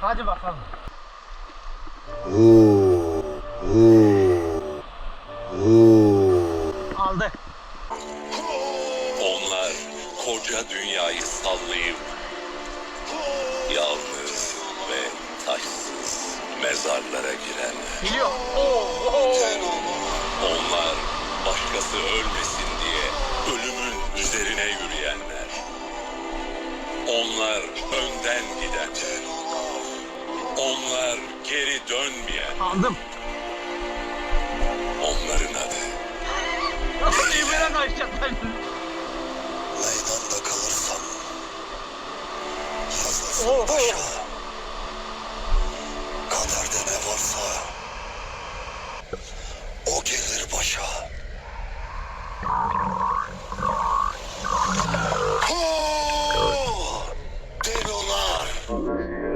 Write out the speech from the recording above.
Hadi bakalım. Aldı. Onlar koca dünyayı sallayıp yalnız ve taşsız mezarlara girerler. Geliyor. Oo, oo. Onlar başkası ölmesin diye ölümün üzerine yürüyenler. Onlar önden gidenler geri dönmeyen Anladım. onların adı. İmran Ayşe'den. Meydanda kalırsan hazırsın Oho. paşa. Kaderde ne varsa o gelir başa. Ho! Denolar.